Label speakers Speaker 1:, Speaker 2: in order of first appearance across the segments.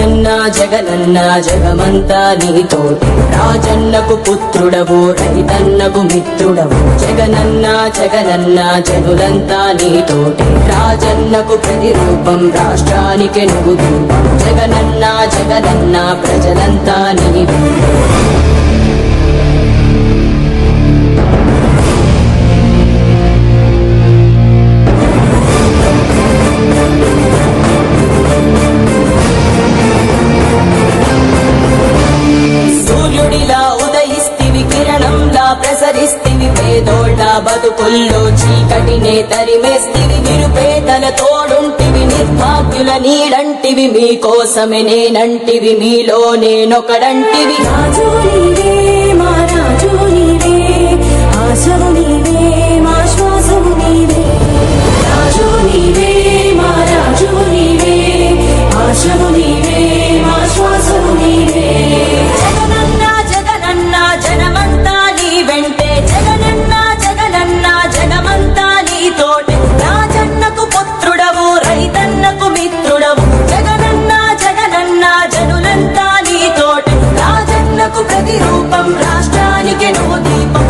Speaker 1: జగనన్న జగనన్న జగమంతా నీతో. రాజన్నకు పుత్రుడవు రైతన్నకు మిత్రుడవు. జగనన్న జగనన్న జనులంతా నీతోటి రాజన్నకు ప్రతిరూపం రాష్ట్రానికి నువ్వు జగనన్న జగనన్న ప్రజలంతా నీవు. తరిమేస్తివి నిరుపేదల తోడుంటివి నిర్భాగ్యుల నీడంటివి మీకోసమే నేనంటివి మీలో నేనొకడంటివి.
Speaker 2: రాజు నీవే మా రాజు నీవే ఆశవు
Speaker 1: రాష్ట్రానికి నువ్వు దీపం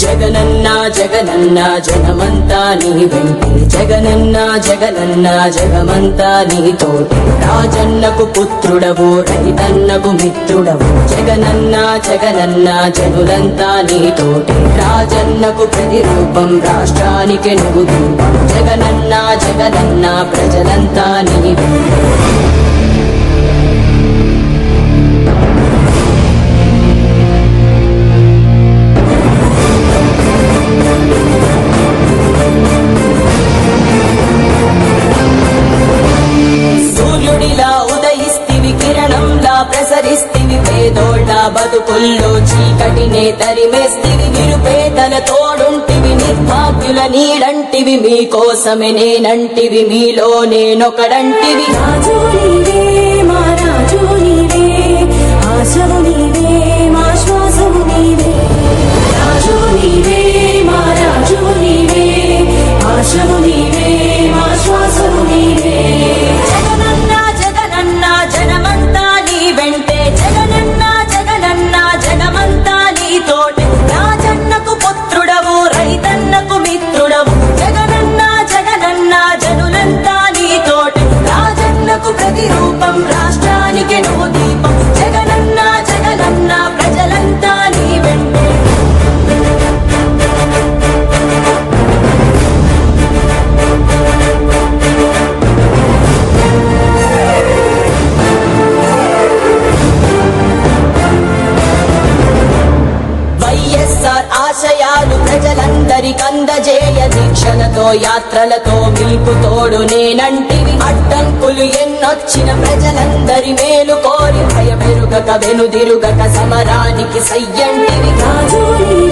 Speaker 1: జగనన్న జగనన్న జగమంతా నీ వెంటే. జగనన్న
Speaker 2: జగనన్న
Speaker 1: జగమంతా నీతోటి రాజన్నకు పుత్రుడవు రైతన్నకు మిత్రుడవు. జగనన్న జగనన్న జనులంతా నీతోటి రాజన్నకు ప్రతిరూపం రాష్ట్రానికి నువ్వు జగనన్న జగనన్న ప్రజలంతా నీ బతుకుల్లో చీకటినే తరిమేస్తివి నిరుపేదల తోడుంటివి నిర్భాగ్యుల నీడంటివి మీకోసమే నేనంటివి మీలో నేనొకడంటివి.
Speaker 2: రాజు మా రాజు
Speaker 1: యాత్రలతో మీకు తోడు నేనంటివి. అడ్డంకులు ఎన్నొచ్చిన ప్రజలందరి మేలు కోరి. భయమెరుగక వెనుదిరుగక సమరానికి సయ్యంటివి.
Speaker 2: రాజు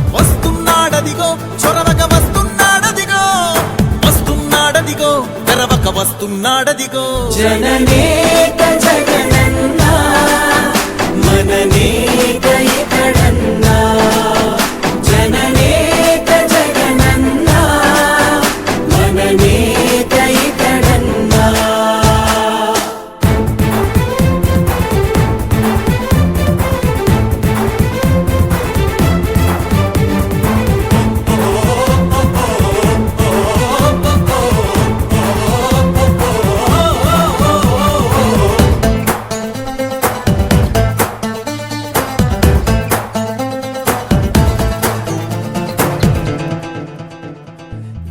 Speaker 3: వస్తున్నాడదిగో చొరవక వస్తున్నాడదిగో. వస్తున్నాడదిగో తెరవక వస్తున్నాడదిగో.
Speaker 2: జననేత జగనన్న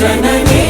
Speaker 4: जननी